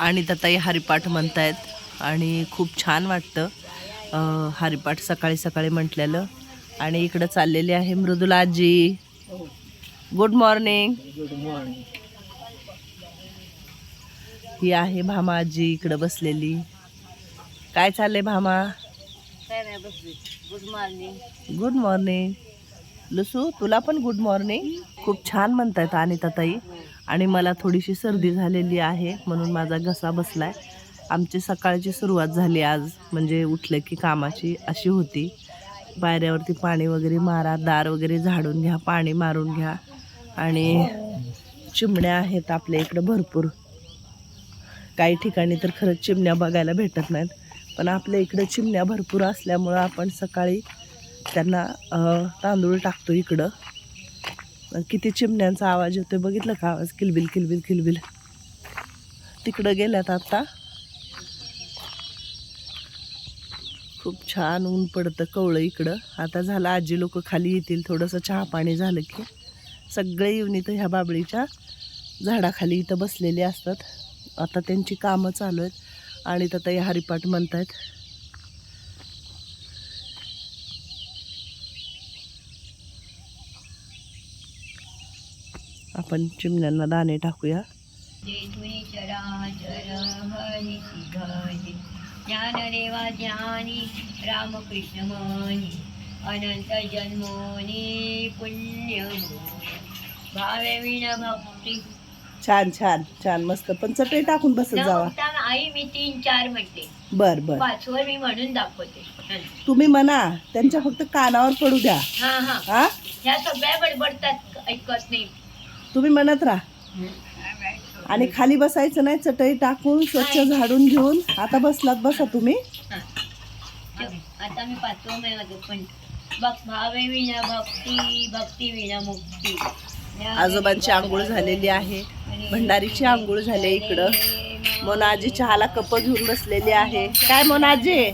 आणि ताई हरिपाठ म्हणतायत. आणि खूप छान वाटतं हरिपाठ सकाळी सकाळी म्हटलेलं. आणि इकडं चाललेली आहे मृदुला आजी गुड मॉर्निंग गुड मॉर्निंग ही आहे भामा आजी इकडं बसलेली. काय चाललंय भामा? काय नाही बसली. Good morning good morning Lusu तुला पण गुड मॉर्निंग खूप छान म्हणतायत अनिता ताई आणि मला थोडीशी सर्दी झालेली आहे म्हणून माझा घसा बसला आहे आमची सकाळची सुरुवात झाली आज म्हणजे उठलं की कामाची अशी होती. पायऱ्यावरती पाणी वगैरे मारा दार वगैरे झाडून घ्या पाणी मारून घ्या. आणि चिमण्या आहेत आपल्या इकडं भरपूर. काही ठिकाणी तर खरंच चिमण्या बघायला भेटत नाहीत पण आपल्या इकडं चिमण्या भरपूर असल्यामुळं आपण सकाळी त्यांना तांदूळ टाकतो इकडं. किती चिमण्यांचा आवाज येतोय. बघितलं का आवाज? किलबिल किलबिल किलबिल. तिकडं गेल्यात आता. खूप छान ऊन पडतं कवळं इकडं. आता झालं आजी लोक खाली येतील. थोडंसं चहा पाणी झालं की सगळे येऊन इथं ह्या बाबळीच्या झाडाखाली इथं बसलेले असतात. आता त्यांची कामं चालू आहेत. आणि तर या हरिपाठ म्हणतायत. आपण चिमण्यांना दाणे टाकूया. ज्ञानदेवा ज्ञानी रामकृष्ण मनी अनंत जन्मोनी पुण्य भावे विण भक्ती. छान छान छान मस्त. पण चटई टाकून बसत जावा. आई मी तीन चार म्हणते. बर बर. पाचवर मी म्हणून दाखवते. तुम्ही म्हणा त्यांच्या फक्त कानावर पडू द्या. हा हा. हा? ह्या सगळ्या बडबडतात ऐकत नाही. तुम्ही म्हणत राहा. आणि खाली बसायचं नाही चटई टाकून स्वच्छ झाडून घेऊन आता बसलात बसा तुम्ही. आता मी पाचवं म्हणतो पण बघ भावे विना भक्ती भक्ती विना मुक्ती. आजोबांची आंघोळ झालेली आहे भंडारीची आंघोळ झाली इकडं. मोनाजी चहाला कप घेऊन बसलेली आहे. काय मोनाजी?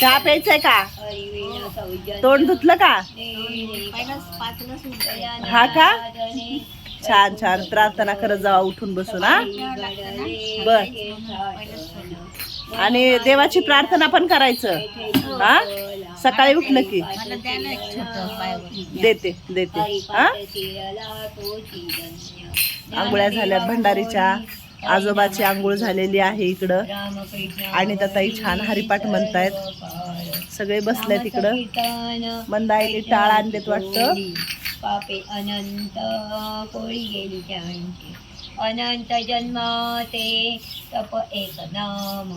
चहा प्यायचंय का? तोंड धुतलं का? हा का? छान छान. प्रार्थना करत जावा उठून बसून हा? बर. आणि देवाची प्रार्थना पण करायचं. हा? सकाळी उठलं की. देते देते. हा? आंघोळ्या झाल्यात भंडारीच्या. आजोबाची आंघोळ झालेली आहे इकडं. आणि ताई छान हरिपाठ म्हणतायत. सगळे बसलेत तिकडं मंदाईने टाळ आणलेत वाटतं. पापे अनंत कोळी गेली त्यांची. अनंत जन्म ते तप एक नाम.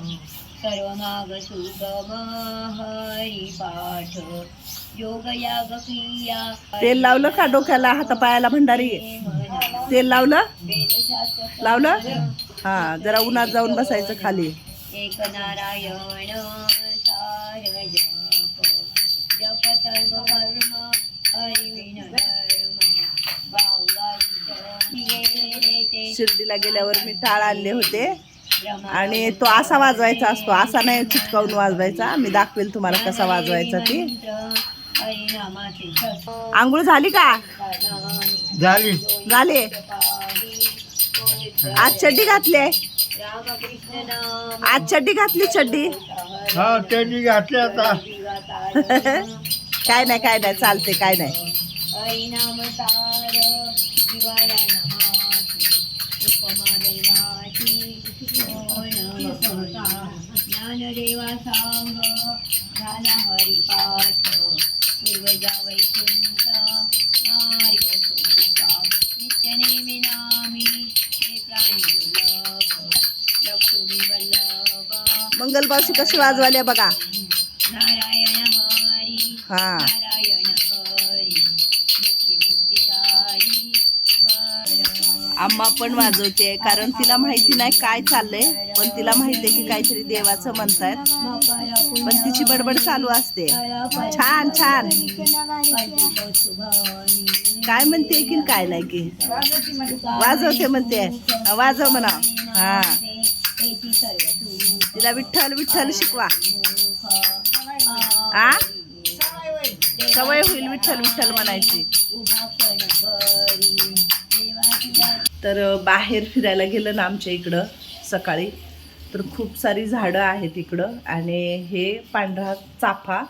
सर्व माग सुगम हरी तेल लावलं का डोक्याला? हातापायाला भंडारी? तेल लावलं? लावलं? हा जरा उन्हात जाऊन बसायचं खाली. एक नारायण शिर्डीला गेल्यावर मी टाळ आणले होते. आणि तो असा वाजवायचा असतो. असा नाही चिटकावून वाजवायचा. मी दाखवेल तुम्हाला कसा वाजवायचा ती. आंघोळ झाली का? झाली. झाले. आज चड्डी घातली आज चड्डी घातली चड्डी? हा त्यांनी घातली आता. काय नाही काय नाही चालते काय नाही. ज्ञानदेवा सांग झाला हरिपाठ पूर्वजा वैकुंठ मार्ग सोता नित्य नेमी हे प्राणी दुर्लभ लक्ष्मी वल्लभ मंगलबावशी कशी वाजवाल्या बघा. नारायण हरी हा. नारायण आम्हा पण वाजवते कारण तिला माहिती नाही काय चाललंय पण तिला माहिती आहे की काहीतरी देवाचं म्हणतायत. पण तिची बडबड चालू असते. छान छान. काय म्हणते की काय नाही की? वाजवते म्हणते. वाजव म्हणा. हा. तिला विठ्ठल विठ्ठल शिकवा. हा सवय होईल विठ्ठल विठ्ठल म्हणायची. तर बाहेर फिरायला गेलं ना आमच्या इकडं सकाळी. तर खूप सारी झाडं आहेत इकडं आणि हे पांढरा चाफा.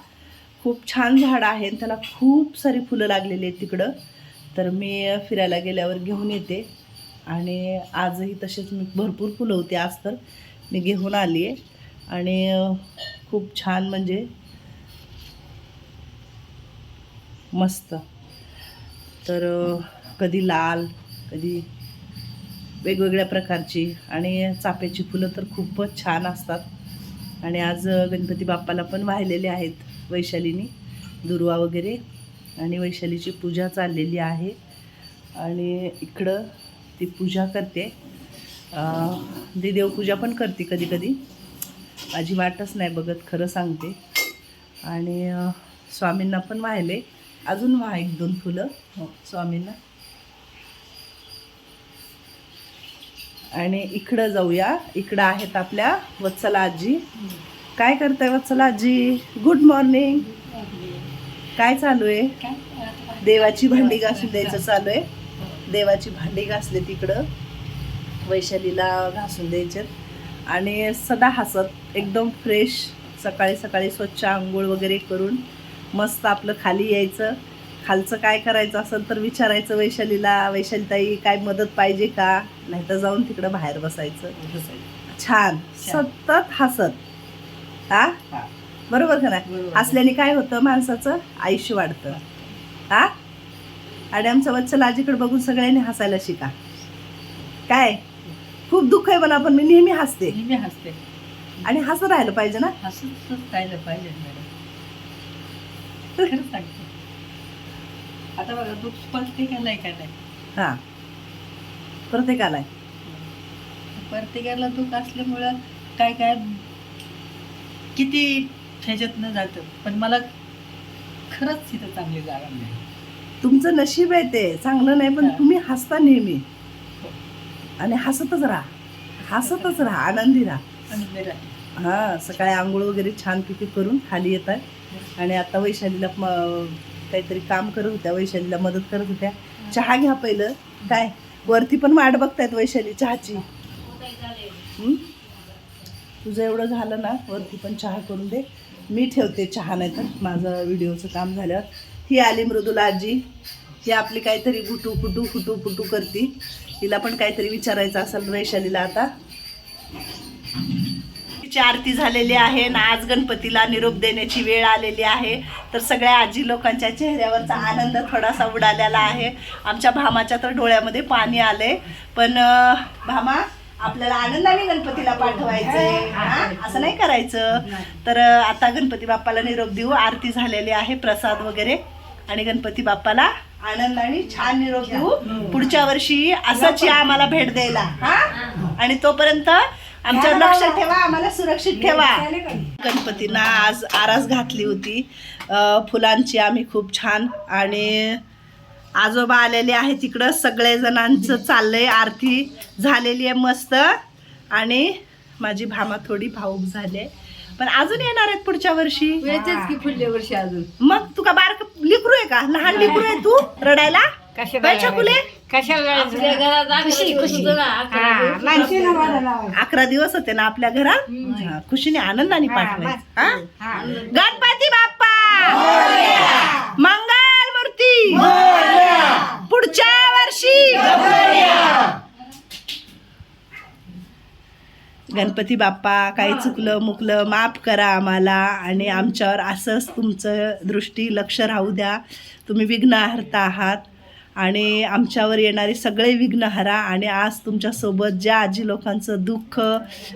खूप छान झाडं आहे आणि त्याला खूप सारी फुलं लागलेली आहेत तिकडं. तर मी फिरायला गेल्यावर घेऊन येते. आणि आजही तसेच मी भरपूर फुलं होती आज तर मी घेऊन आली आहे. आणि खूप छान म्हणजे मस्त. तर कधी लाल कधी वेगवेगळ्या प्रकारची. आणि चाफ्याची फुलं तर खूपच छान असतात. आणि आज गणपती बाप्पाला पण वाहिलेले आहेत वैशालीनी. दुर्वा वगैरे. आणि वैशालीची पूजा चाललेली आहे. आणि इकडं ती पूजा करते. ती देवपूजा पण करते कधी कधी माझी वाटच नाही बघत खरं सांगते. आणि स्वामींना पण वाहिले. अजून व्हा एक दोन फुलं. हो, स्वामींना. आणि इकडं जाऊया. इकडं आहेत आपल्या वत्सला आजी काय करताय वत्सला आजी गुड मॉर्निंग काय चालू आहे? देवाची भांडी घासून द्यायचं चालू आहे. देवाची भांडी घासले तिकडं. वैशालीला घासून द्यायचे. आणि सदा हसत एकदम फ्रेश सकाळी सकाळी स्वच्छ आंघोळ वगैरे करून मस्त आपलं खाली यायचं. खालचं काय करायचं असेल तर विचारायचं वैशालीला वैशालीताई काय मदत पाहिजे का? नाही तर जाऊन तिकडं बाहेर बसायचं. छान. सतत हसत. हा? बरोबर का नाही? हसल्याने काय होतं? माणसाचं आयुष्य वाढतं. हा? आणि आमच्या वत्सल आजीकडे बघून सगळ्यांनी हसायला शिका. काय? खूप दुःख आहे मला पण मी नेहमी हसते. नेहमी हसते. आणि हसत राहिलं पाहिजे ना? हसतच राहिलं पाहिजे मॅडम. आता बघा दुःख प्रत्येकाला आहे का नाही हा. प्रत्येकाला आहे. प्रत्येकाला दुःख असल्यामुळं काय काय किती ह्याच्यातनं जातं. पण मला खरंच तिथं चांगली जागा नाही तुमचं नशीब आहे ते. चांगलं नाही पण हा. तुम्ही हसता नेहमी. आणि हसतच राहा. हसतच राहा. आनंदी राहा. आणि मी राहते हा सकाळी आंघोळ वगैरे छानपैकी करून खाली येतात. आणि आता वैशालीला म- काहीतरी काम करत होत्या वैशालीला मदत करत होत्या. चहा घ्या पहिलं. काय? वरती पण वाट बघतायत वैशाली चहाची. हं? तुझं एवढं झालं ना वरती पण चहा करून दे. मी ठेवते चहा नाही तर माझं व्हिडिओचं काम झाल्यावर. ही आली मृदुला आजी. ही आपली काहीतरी गुटू कुटू फुटू फुटू करती. तिला पण काहीतरी विचारायचं असेल वैशालीला आता. ची आरती झालेली आहे ना आज गणपतीला निरोप देण्याची वेळ आलेली आहे. तर सगळ्या आजी लोकांच्या चेहऱ्यावरचा आनंद थोडासा उडालेला आहे. आमच्या भामाच्या तर डोळ्यामध्ये पाणी आले पण भामा आपल्याला आनंदाने गणपतीला पाठवायचंय. असं नाही करायचं. तर आता गणपती बाप्पाला निरोप देऊ. आरती झालेली आहे प्रसाद वगैरे. आणि गणपती बाप्पाला आनंदाने छान निरोप देऊ. पुढच्या वर्षी असंच या आम्हाला भेट द्यायला. हा? आणि तोपर्यंत आमच्यावर लक्ष ठेवा आम्हाला सुरक्षित ठेवा. गणपतींना आज आरास घातली होती. फुलांची आम्ही खूप छान आणि आजोबा आलेले आहे तिकडं सगळे जणांचं चाललंय. आरती झालेली आहे मस्त. आणि माझी भामा थोडी भाऊक झाली. पण अजून येणार आहेत पुढच्या वर्षी. की पुढल्या वर्षी अजून? मग तू का बारक लिकरू आहे का? लहान लिकरू आहे तू रडायला? काय छकुले आपल्या घरात खुशी खुशी. अकरा दिवस होते ना आपल्या घरात? हा, खुशीने आनंदाने पाठवायचं. हा? गणपती बाप्पा! मंगल मूर्ती! पुढच्या वर्षी! गणपती बाप्पा काही चुकलं मुकलं माफ करा आम्हाला. आणि आमच्यावर असंच तुमचं दृष्टी लक्ष राहू द्या. तुम्ही विघ्नहर्ता आहात. आणि आमच्यावर येणारे सगळे विघ्न हरा आणि आज तुमच्यासोबत ज्या आजी लोकांचं दुःख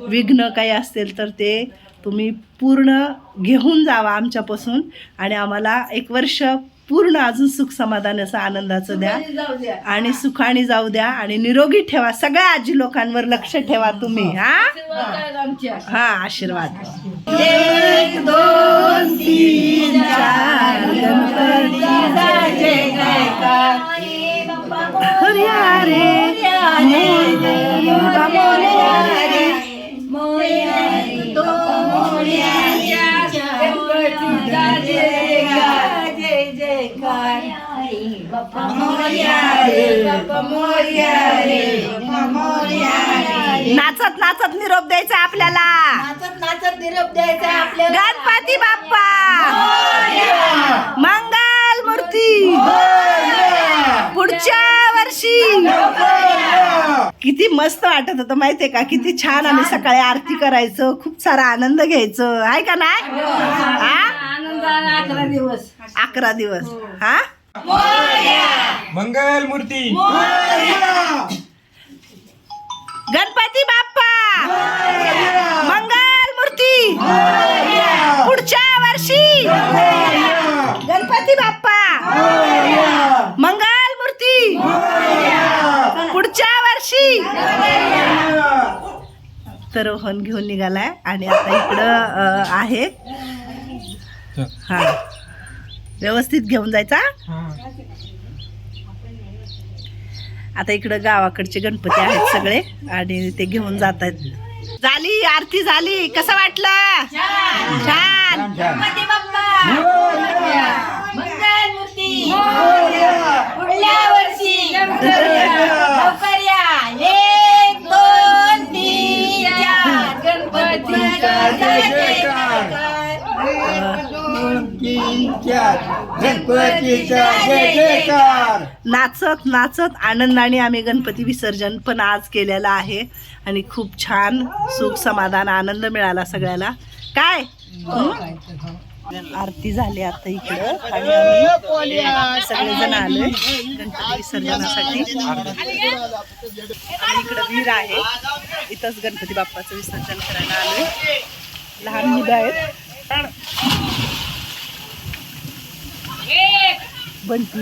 विघ्न काही असेल तर ते तुम्ही पूर्ण घेऊन जावा आमच्यापासून आणि आम्हाला एक वर्ष पूर्ण अजून सुख समाधान असं आनंदाचं द्या. आणि सुखाने जाऊ द्या आणि निरोगी ठेवा. सगळ्या आजी लोकांवर लक्ष ठेवा तुम्ही. हा. हा? आशीर्वाद एक दोन तीन चार. गणपती जय जयकार मोरया रे मोरया मोरया रे जय जयकार मोरया रे मोरया रे मोरया रे नाचत नाचत निरोप द्यायचा आपल्याला. नाचत नाचत निरोप द्यायचा आपल्याला. गणपती बाप्पा मंगल मूर्ती पुढच्या वर्षी किती मस्त वाटत होतं माहितीये का? किती छान आम्ही सकाळी आरती करायचो खूप सारा आनंद घ्यायचो. आहे का नाही? हा आनंदाला अकरा दिवस. अकरा दिवस. हा. मंगल मूर्ती गणपती बाप्पा मंगल मूर्ती पुढच्या वर्षी गणपती बाप्पा मंगल मूर्ती पुढच्या वर्षी तर रोहन घेऊन निघालाय आणि आता इकडं आहे. हा. व्यवस्थित घेऊन जायचा? आता इकडं गावाकडचे गणपती आहेत सगळे आणि ते घेऊन जात आहेत. झाली आरती झाली. कसं वाटलं? छान. गणपती बाप्पा. मंगल मूर्ती पुढल्या वर्षी. गणपतीचा जय जयकार. नाचत नाचत आनंदाने आम्ही गणपती विसर्जन पण आज केलेलं आहे. आणि खूप छान सुख समाधान आनंद मिळाला सगळ्याला. काय? आरती झाली आता इकडं. आणि आम्ही सगळेजण आलोय गणपती विसर्जनासाठी. इकडं वीर आहे. इथंच गणपती बाप्पाचं विसर्जन करायला आलोय. लहान मुलं आहेत. बनती